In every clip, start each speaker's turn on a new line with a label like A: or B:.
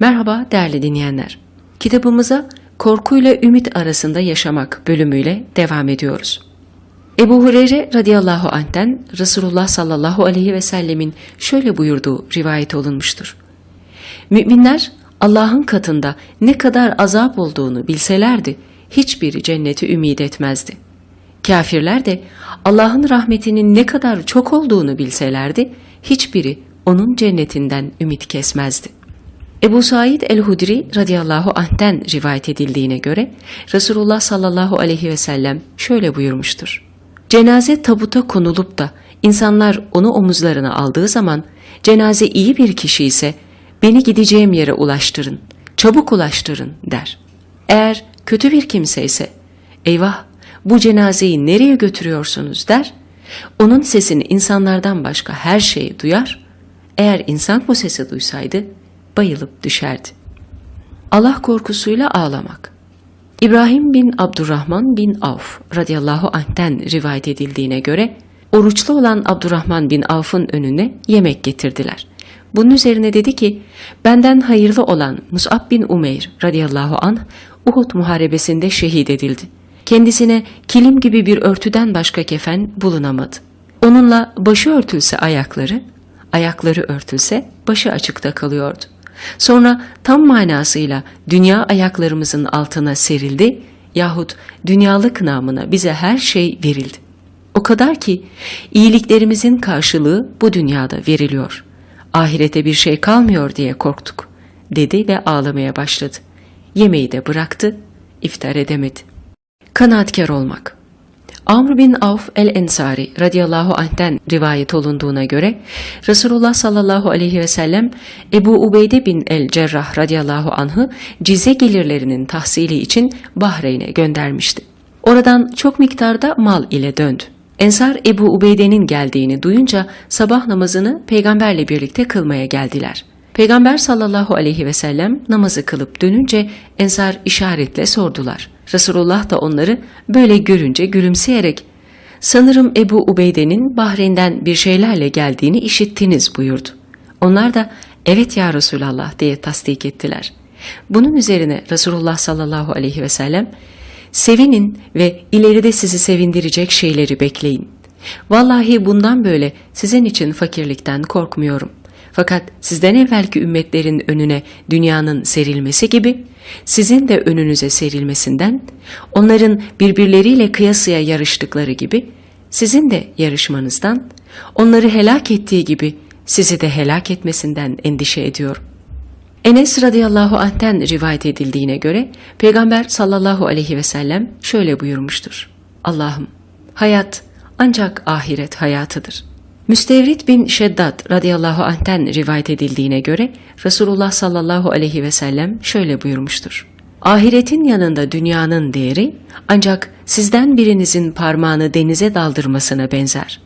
A: Merhaba değerli dinleyenler. Kitabımıza korkuyla ümit arasında yaşamak bölümüyle devam ediyoruz. Ebu Hureyre radıyallahu anh'ten Resulullah sallallahu aleyhi ve sellemin şöyle buyurduğu rivayet olunmuştur. Müminler Allah'ın katında ne kadar azap olduğunu bilselerdi hiçbiri cenneti ümit etmezdi. Kafirler de Allah'ın rahmetinin ne kadar çok olduğunu bilselerdi hiçbiri onun cennetinden ümit kesmezdi. Ebu Said el-Hudri radıyallahu anh'ten rivayet edildiğine göre Resulullah sallallahu aleyhi ve sellem şöyle buyurmuştur. Cenaze tabuta konulup da insanlar onu omuzlarına aldığı zaman cenaze iyi bir kişi ise beni gideceğim yere ulaştırın, çabuk ulaştırın der. Eğer kötü bir kimse ise eyvah bu cenazeyi nereye götürüyorsunuz der. Onun sesini insanlardan başka her şey duyar. Eğer insan bu sesi duysaydı bayılıp düşerdi. Allah korkusuyla ağlamak. İbrahim bin Abdurrahman bin Avf radıyallahu anh'ten rivayet edildiğine göre oruçlu olan Abdurrahman bin Avf'ın önüne yemek getirdiler. Bunun üzerine dedi ki benden hayırlı olan Mus'ab bin Umeyr radıyallahu anh Uhud muharebesinde şehit edildi. Kendisine kilim gibi bir örtüden başka kefen bulunamadı. Onunla başı örtülse ayakları, ayakları örtülse başı açıkta kalıyordu. Sonra tam manasıyla dünya ayaklarımızın altına serildi yahut dünyalık namına bize her şey verildi. O kadar ki iyiliklerimizin karşılığı bu dünyada veriliyor. Ahirete bir şey kalmıyor diye korktuk dedi ve ağlamaya başladı. Yemeği de bıraktı, iftar edemedi. Kanaatkar olmak Amr bin Avf el-Ensari radıyallahu anh'ten rivayet olunduğuna göre Resulullah sallallahu aleyhi ve sellem Ebu Ubeyde bin el-Cerrah radıyallahu anh'ı cize gelirlerinin tahsili için Bahreyn'e göndermişti. Oradan çok miktarda mal ile döndü. Ensar Ebu Ubeyde'nin geldiğini duyunca sabah namazını peygamberle birlikte kılmaya geldiler. Peygamber sallallahu aleyhi ve sellem namazı kılıp dönünce Ensar işaretle sordular. Resulullah da onları böyle görünce gülümseyerek sanırım Ebu Ubeyde'nin Bahreyn'den bir şeylerle geldiğini işittiniz buyurdu. Onlar da evet ya Resulallah diye tasdik ettiler. Bunun üzerine Resulullah sallallahu aleyhi ve sellem sevinin ve ileride sizi sevindirecek şeyleri bekleyin. Vallahi bundan böyle sizin için fakirlikten korkmuyorum. Fakat sizden evvelki ümmetlerin önüne dünyanın serilmesi gibi sizin de önünüze serilmesinden, onların birbirleriyle kıyasıya yarıştıkları gibi sizin de yarışmanızdan, onları helak ettiği gibi sizi de helak etmesinden endişe ediyorum. Enes radıyallahu anh'ten rivayet edildiğine göre Peygamber sallallahu aleyhi ve sellem şöyle buyurmuştur. Allah'ım hayat ancak ahiret hayatıdır. Müstevrit bin Şeddat radıyallahu anh'ten rivayet edildiğine göre Resulullah sallallahu aleyhi ve sellem şöyle buyurmuştur. Ahiretin yanında dünyanın değeri ancak sizden birinizin parmağını denize daldırmasına benzer.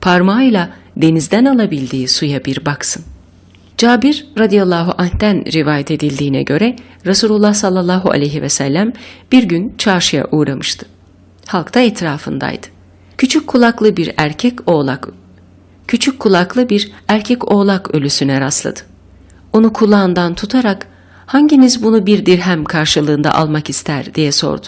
A: Parmağıyla denizden alabildiği suya bir baksın. Cabir radıyallahu anh'ten rivayet edildiğine göre Resulullah sallallahu aleyhi ve sellem bir gün çarşıya uğramıştı. Halk da etrafındaydı. Küçük kulaklı bir erkek oğlak küçük kulaklı bir erkek oğlak ölüsüne rastladı. Onu kulağından tutarak hanginiz bunu bir dirhem karşılığında almak ister diye sordu.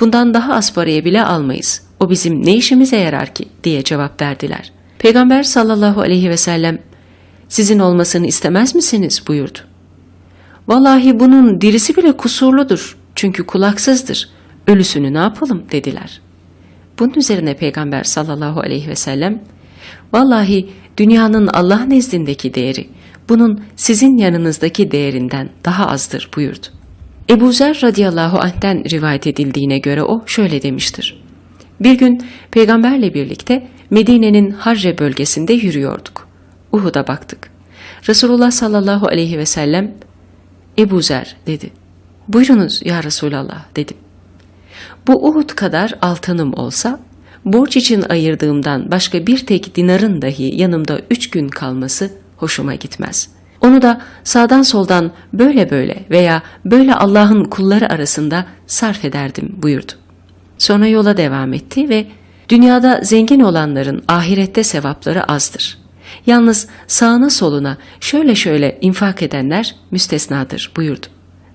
A: Bundan daha az paraya bile almayız. O bizim ne işimize yarar ki diye cevap verdiler. Peygamber sallallahu aleyhi ve sellem sizin olmasını istemez misiniz buyurdu. Vallahi bunun dirisi bile kusurludur çünkü kulaksızdır. Ölüsünü ne yapalım dediler. Bunun üzerine Peygamber sallallahu aleyhi ve sellem Vallahi dünyanın Allah nezdindeki değeri bunun sizin yanınızdaki değerinden daha azdır buyurdu. Ebu Zer radıyallahu anh'ten rivayet edildiğine göre o şöyle demiştir. Bir gün peygamberle birlikte Medine'nin Harre bölgesinde yürüyorduk. Uhud'a baktık. Resulullah sallallahu aleyhi ve sellem Ebu Zer dedi. Buyurunuz ya Resulallah dedim. Bu Uhud kadar altınım olsa borç için ayırdığımdan başka bir tek dinarın dahi yanımda üç gün kalması hoşuma gitmez. Onu da sağdan soldan böyle böyle veya böyle Allah'ın kulları arasında sarf ederdim buyurdu. Sonra yola devam etti ve dünyada zengin olanların ahirette sevapları azdır. Yalnız sağına soluna şöyle şöyle infak edenler müstesnadır buyurdu.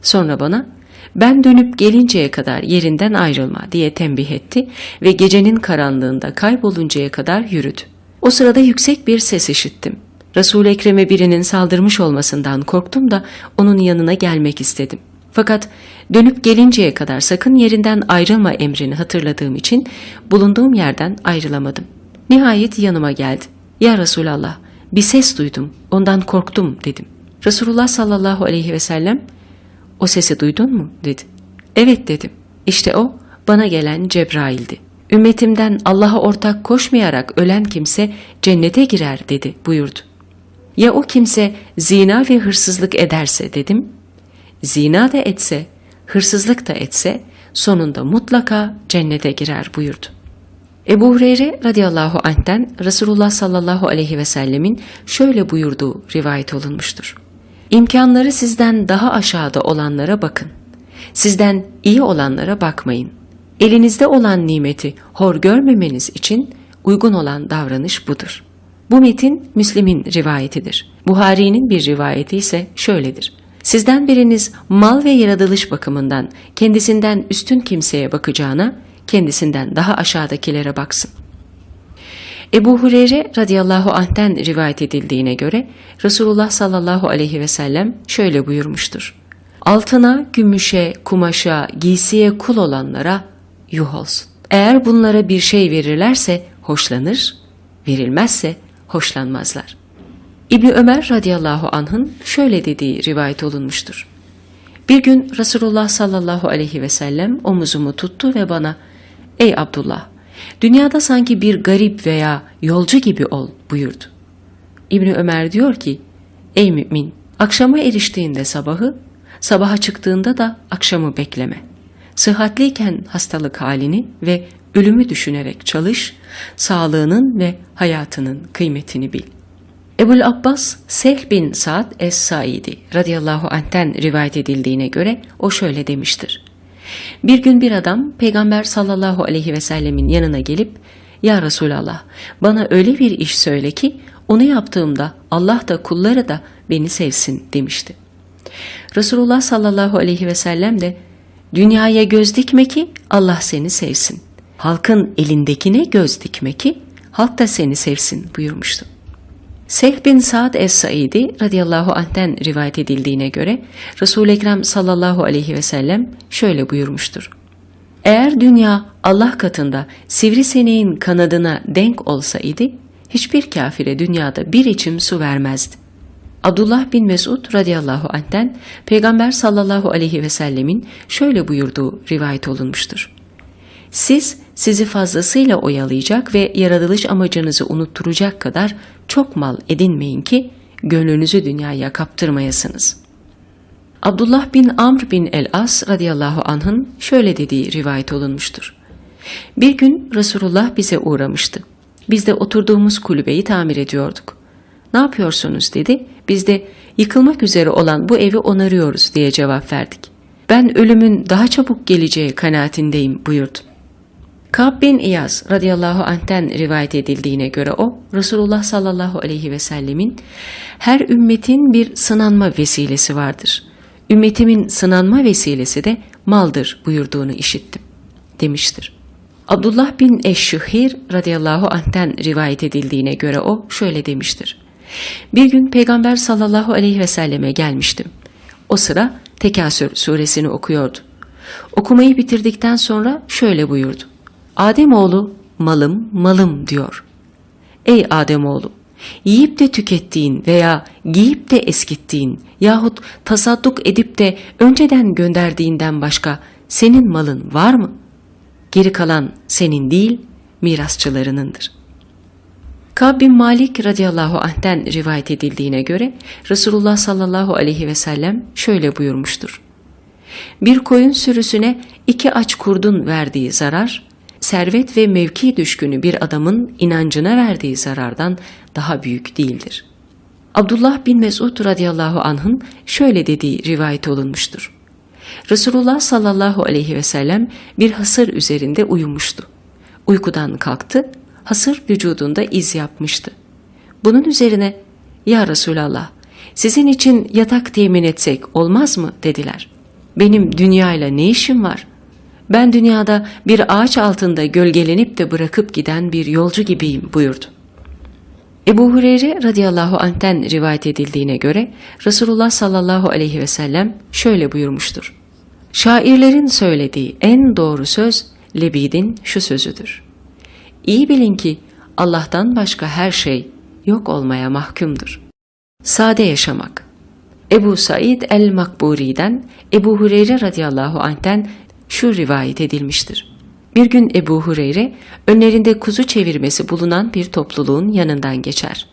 A: Sonra bana ben dönüp gelinceye kadar yerinden ayrılma diye tembih etti ve gecenin karanlığında kayboluncaya kadar yürüdü. O sırada yüksek bir ses işittim. Resul-i Ekrem'e birinin saldırmış olmasından korktum da onun yanına gelmek istedim. Fakat dönüp gelinceye kadar sakın yerinden ayrılma emrini hatırladığım için bulunduğum yerden ayrılamadım. Nihayet yanıma geldi. Ya Resulallah bir ses duydum ondan korktum dedim. Resulullah sallallahu aleyhi ve sellem o sesi duydun mu dedi. Evet dedim. İşte o bana gelen Cebrail'di. Ümmetimden Allah'a ortak koşmayarak ölen kimse cennete girer dedi buyurdu. Ya o kimse zina ve hırsızlık ederse dedim. Zina da etse, hırsızlık da etse sonunda mutlaka cennete girer buyurdu. Ebu Hureyre radıyallahu anh'ten Resulullah sallallahu aleyhi ve sellemin şöyle buyurduğu rivayet olunmuştur. İmkanları sizden daha aşağıda olanlara bakın. Sizden iyi olanlara bakmayın. Elinizde olan nimeti hor görmemeniz için uygun olan davranış budur. Bu metin Müslim'in rivayetidir. Buhari'nin bir rivayeti ise şöyledir. Sizden biriniz mal ve yaratılış bakımından kendisinden üstün kimseye bakacağına kendisinden daha aşağıdakilere baksın. Ebu Hureyre radıyallahu anh'ten rivayet edildiğine göre Resulullah sallallahu aleyhi ve sellem şöyle buyurmuştur. Altına, gümüşe, kumaşa, giysiye kul olanlara yuh olsun. Eğer bunlara bir şey verirlerse hoşlanır, verilmezse hoşlanmazlar. İbni Ömer radıyallahu anh'ın şöyle dediği rivayet olunmuştur. Bir gün Resulullah sallallahu aleyhi ve sellem omuzumu tuttu ve bana Ey Abdullah dünyada sanki bir garip veya yolcu gibi ol buyurdu. İbni Ömer diyor ki Ey mümin akşama eriştiğinde sabahı sabaha çıktığında da akşamı bekleme. Sıhhatliyken hastalık halini ve ölümü düşünerek çalış, sağlığının ve hayatının kıymetini bil. Ebul Abbas Sehl bin Sa'd Es-Saidi radıyallahu anh'ten rivayet edildiğine göre o şöyle demiştir. Bir gün bir adam Peygamber sallallahu aleyhi ve sellemin yanına gelip Ya Resulallah bana öyle bir iş söyle ki onu yaptığımda Allah da kulları da beni sevsin demişti. Resulullah sallallahu aleyhi ve sellem de dünyaya göz dikme ki Allah seni sevsin. Halkın elindekine göz dikme ki halk da seni sevsin buyurmuştu. Sehb bin Sa'd es-Saidi radıyallahu anh'ten rivayet edildiğine göre Resul-i Ekrem sallallahu aleyhi ve sellem şöyle buyurmuştur. Eğer dünya Allah katında sivrisineğin kanadına denk olsaydı hiçbir kafire dünyada bir içim su vermezdi. Abdullah bin Mesud radıyallahu anh'ten Peygamber sallallahu aleyhi ve sellemin şöyle buyurduğu rivayet olunmuştur. Siz sizi fazlasıyla oyalayacak ve yaratılış amacınızı unutturacak kadar çok mal edinmeyin ki gönlünüzü dünyaya kaptırmayasınız. Abdullah bin Amr bin el-As radıyallahu anh'ın şöyle dediği rivayet olunmuştur. Bir gün Resulullah bize uğramıştı. Biz de oturduğumuz kulübeyi tamir ediyorduk. Ne yapıyorsunuz dedi. Biz de yıkılmak üzere olan bu evi onarıyoruz diye cevap verdik. Ben ölümün daha çabuk geleceği kanaatindeyim buyurdu. Ka'b bin İyaz radıyallahu anh'ten rivayet edildiğine göre o, Resulullah sallallahu aleyhi ve sellemin her ümmetin bir sınanma vesilesi vardır. Ümmetimin sınanma vesilesi de maldır buyurduğunu işittim demiştir. Abdullah bin Eşşühir radıyallahu anh'ten rivayet edildiğine göre o şöyle demiştir. Bir gün Peygamber sallallahu aleyhi ve selleme gelmiştim. O sıra Tekasür suresini okuyordu. Okumayı bitirdikten sonra şöyle buyurdu. Ademoğlu malım malım diyor. Ey Ademoğlu yiyip de tükettiğin veya giyip de eskittiğin yahut tasadduk edip de önceden gönderdiğinden başka senin malın var mı? Geri kalan senin değil mirasçılarınındır. Kab Malik radıyallahu anh'ten rivayet edildiğine göre Resulullah sallallahu aleyhi ve sellem şöyle buyurmuştur. Bir koyun sürüsüne iki aç kurdun verdiği zarar, servet ve mevki düşkünü bir adamın inancına verdiği zarardan daha büyük değildir. Abdullah bin Mesud radıyallahu anh'ın şöyle dediği rivayet olunmuştur. Resulullah sallallahu aleyhi ve sellem bir hasır üzerinde uyumuştu. Uykudan kalktı, hasır vücudunda iz yapmıştı. Bunun üzerine Ya Resulallah sizin için yatak temin etsek olmaz mı dediler. Benim dünyayla ne işim var? Ben dünyada bir ağaç altında gölgelenip de bırakıp giden bir yolcu gibiyim buyurdu. Ebu Hureyre radıyallahu anh'ten rivayet edildiğine göre Resulullah sallallahu aleyhi ve sellem şöyle buyurmuştur. Şairlerin söylediği en doğru söz Lebid'in şu sözüdür. İyi bilin ki Allah'tan başka her şey yok olmaya mahkumdur. Sade yaşamak. Ebu Said el-Makburi'den Ebu Hureyre radıyallahu anh'ten şu rivayet edilmiştir. Bir gün Ebu Hureyre önlerinde kuzu çevirmesi bulunan bir topluluğun yanından geçer.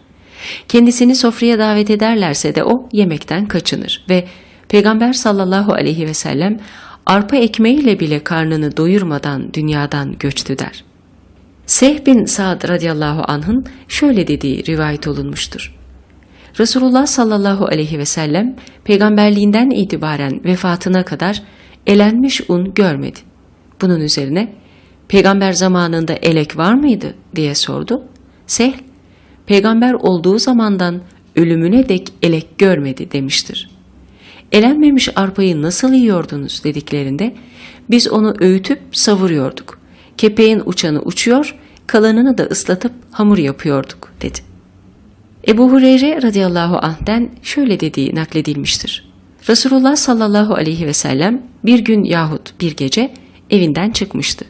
A: Kendisini sofraya davet ederlerse de o yemekten kaçınır ve Peygamber sallallahu aleyhi ve sellem arpa ekmeğiyle bile karnını doyurmadan dünyadan göçtü der. Seh bin Sa'd radıyallahu anh'ın şöyle dediği rivayet olunmuştur. Resulullah sallallahu aleyhi ve sellem peygamberliğinden itibaren vefatına kadar elenmiş un görmedi. Bunun üzerine peygamber zamanında elek var mıydı diye sordu. Sehl, peygamber olduğu zamandan ölümüne dek elek görmedi demiştir. Elenmemiş arpayı nasıl yiyordunuz dediklerinde biz onu öğütüp savuruyorduk. Kepeğin uçanı uçuyor, kalanını da ıslatıp hamur yapıyorduk dedi. Ebu Hureyre radıyallahu anh'den şöyle dediği nakledilmiştir. Resulullah sallallahu aleyhi ve sellem bir gün yahut bir gece evinden çıkmıştı.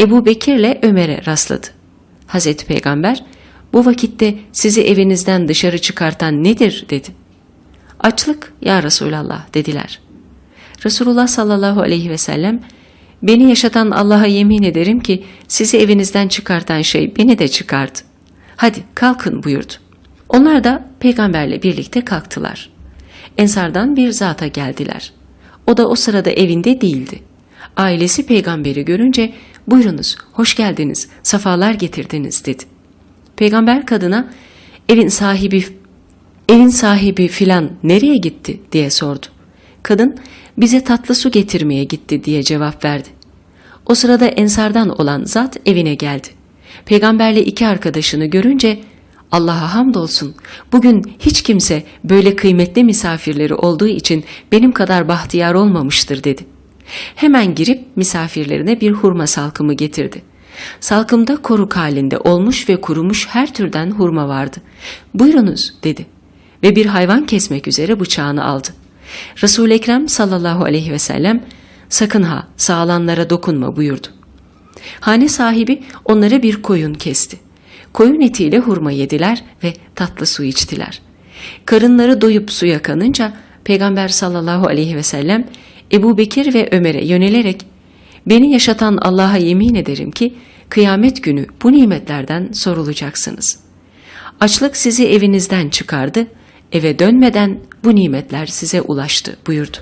A: Ebu Bekir'le Ömer'e rastladı. Hazreti Peygamber bu vakitte sizi evinizden dışarı çıkartan nedir dedi. Açlık ya Resulallah dediler. Resulullah sallallahu aleyhi ve sellem beni yaşatan Allah'a yemin ederim ki sizi evinizden çıkartan şey beni de çıkardı. Hadi kalkın buyurdu. Onlar da peygamberle birlikte kalktılar. Ensardan bir zata geldiler. O da o sırada evinde değildi. Ailesi peygamberi görünce buyurunuz hoş geldiniz safalar getirdiniz dedi. Peygamber kadına evin sahibi evin sahibi filan nereye gitti diye sordu. Kadın bize tatlı su getirmeye gitti diye cevap verdi. O sırada ensardan olan zat evine geldi. Peygamberle iki arkadaşını görünce Allah'a hamdolsun bugün hiç kimse böyle kıymetli misafirleri olduğu için benim kadar bahtiyar olmamıştır dedi. Hemen girip misafirlerine bir hurma salkımı getirdi. Salkımda koruk halinde olmuş ve kurumuş her türden hurma vardı. Buyurunuz dedi ve bir hayvan kesmek üzere bıçağını aldı. Resul-i Ekrem sallallahu aleyhi ve sellem sakın ha sağlanlara dokunma buyurdu. Hane sahibi onlara bir koyun kesti. Koyun etiyle hurma yediler ve tatlı su içtiler. Karınları doyup suya kanınca Peygamber sallallahu aleyhi ve sellem Ebu Bekir ve Ömer'e yönelerek beni yaşatan Allah'a yemin ederim ki kıyamet günü bu nimetlerden sorulacaksınız. Açlık sizi evinizden çıkardı, eve dönmeden bu nimetler size ulaştı buyurdu.